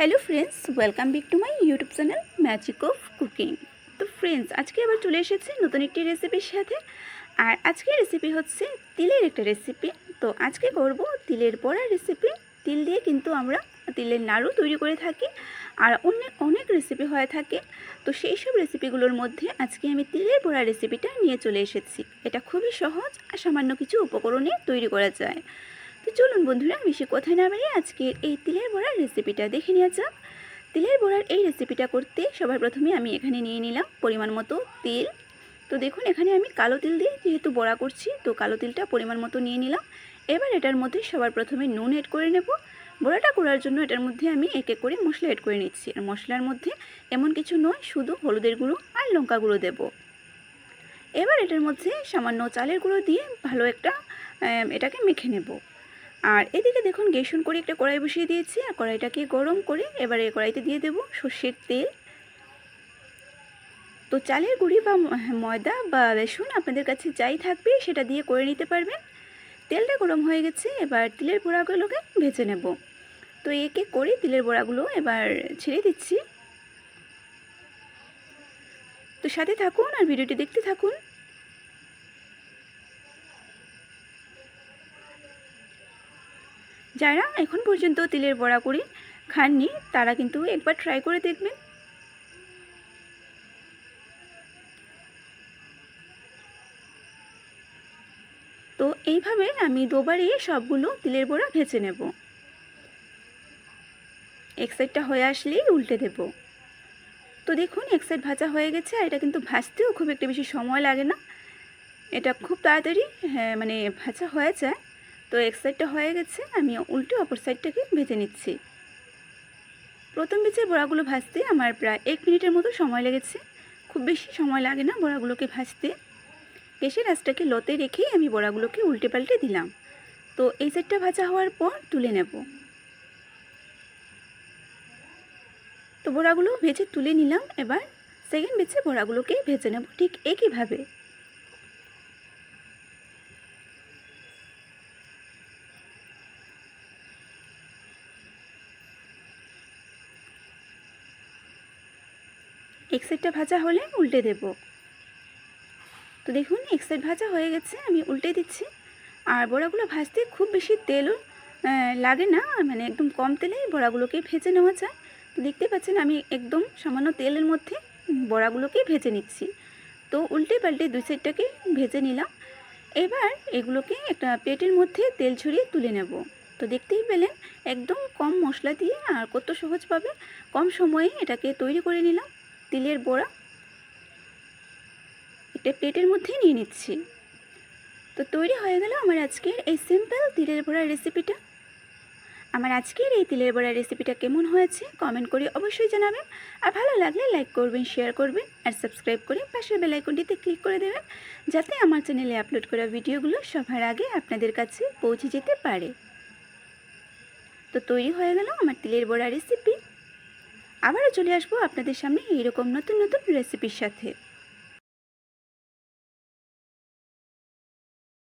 Hello friends welcome back to my YouTube channel magic of cooking তো friends আজকে আবার চলে এসেছি নতুন একটি রেসিপির সাথে। আর আজকের রেসিপি হচ্ছে তিলের একটা রেসিপি তো আজকে করব তিলের বড়া রেসিপি তিল দিয়ে কিন্তু আমরা তিলের নাড়ু তৈরি করে থাকি। আর অনেক অনেক রেসিপি হয়ে থাকে। তো সেই সব রেসিপিগুলোর মধ্যে আজকে আমি তিলের বড়া রেসিপিটা নিয়ে চলে এসেছি। এটা খুবই সহজ আর সামান্য কিছু উপকরণে তৈরি করা যায়। তো চলুন বন্ধুরা বেশি কোথায় না বাড়িয়ে আজকের এই তিলের বড়ার রেসিপিটা দেখে নেওয়া যাক তিলের বড়ার এই রেসিপিটা করতে সবার প্রথমে আমি এখানে নিয়ে নিলাম পরিমাণ মতো তিল। তো দেখুন, এখানে আমি কালো তিল দিয়ে যেহেতু বড়া করছি, তো কালো তিলটা পরিমাণ মতো নিয়ে নিলাম। এবার এটার মধ্যে সবার প্রথমে নুন এড করে নেব। বড়াটা করার জন্য এটার মধ্যে আমি এক এক করে মশলা এড করে নিচ্ছি। আর মশলার মধ্যে এমন কিছু নয়, শুধু হলুদের গুঁড়ো আর লঙ্কা গুঁড়ো দেবো। এবার এটার মধ্যে সামান্য চালের গুঁড়ো দিয়ে ভালো একটা এটাকে মেখে নেব। আর এদিকে দেখুন গ্যাসন করে একটা কড়াই বসিয়ে দিয়েছি, আর কড়াইটাকে গরম করে এবারে কড়াইতে দিয়ে দেব সর্ষের তেল। তো চালের গুঁড়ি বা ম- ময়দা বা বেসন আপনাদের কাছে যাই থাকবে, সেটা দিয়ে করে নিতে পারবেন। তেলটা গরম হয়ে গেছে, এবার তিলের বড়াগুলোকে ভেজে নেব। তো একে করে তিলের বড়াগুলো এবার ছেড়ে দিচ্ছি। তো সাথে থাকুন আর ভিডিওটি দেখতে থাকুন। যারা এখন পর্যন্ত তিলের বড়া করে খাননি, তারা কিন্তু একবার ট্রাই করে দেখবেন। তো এইভাবে আমি দুবারই সবগুলো তিলের বড়া ভেজে নেব। এক সাইডটা হয়ে আসলেই উল্টে দেব। তো দেখুন, এক সাইড ভাজা হয়ে গেছে, আর এটা কিন্তু ভাজতেও খুব একটা বেশি সময় লাগে না। এটা খুব তাড়াতাড়ি হ্যাঁ মানে ভাজা হয়ে যায়। তো এক সাইডটা হয়ে গেছে, আমি উল্টে অপর সাইডটাকে ভেজে নিচ্ছি। প্রথম বেচের বড়াগুলো ভাজতে আমার প্রায় এক মিনিটের মতো সময় লেগেছে। খুব বেশি সময় লাগে না বড়াগুলোকে ভাজতে। গ্যাসের আঁচটাকে লতে রেখেই আমি বড়াগুলোকে উল্টে পাল্টে দিলাম। তো এই সাইডটা ভাজা হওয়ার পর তুলে নেব। তো বড়াগুলো ভেজে তুলে নিলাম। এবার সেকেন্ড বেচে বড়াগুলোকে ভেজে নেব ঠিক একইভাবে। এক সাইডটা ভাজা হলে উল্টে দেব। তো দেখুন এক সাইড ভাজা হয়ে গেছে, আমি উল্টে দিচ্ছি। আর বড়াগুলো ভাজতে খুব বেশি তেলও লাগে না মানে একদম কম তেলেই বড়াগুলোকে ভেজে নেওয়া যায়। তো দেখতে পাচ্ছেন, আমি একদম সামান্য তেলের মধ্যে বড়াগুলোকে ভেজে নিচ্ছি। তো উল্টে পাল্টে দুই সাইডটাকে ভেজে নিলাম। এবার এগুলোকে একটা প্লেটের মধ্যে তেল ছড়িয়ে তুলে নেব। তো দেখতেই পেলেন, একদম কম মশলা দিয়ে আর কত সহজভাবে কম সময়ে এটাকে তৈরি করে নিলাম। তিলের বড়া। একটা প্লেটের মধ্যে নিয়ে নিচ্ছি। তো তৈরি হয়ে গেল আমার আজকের এই সিম্পল তিলের বড়ার রেসিপিটা আমার আজকের এই তিলের বড়ার রেসিপিটা কেমন হয়েছে কমেন্ট করে অবশ্যই জানাবেন। আর ভালো লাগলে লাইক করবেন শেয়ার করবেন, আর সাবস্ক্রাইব করে পাশের বেল আইকনটিতে ক্লিক করে দেবেন, যাতে আমার চ্যানেলে আপলোড করা ভিডিওগুলো সবার আগে আপনাদের কাছে পৌঁছে যেতে পারে। তো তৈরি হয়ে গেল আমার তিলের বড়া রেসিপি আবারও চলে আসব আপনাদের সামনে এইরকম নতুন নতুন রেসিপির সাথে।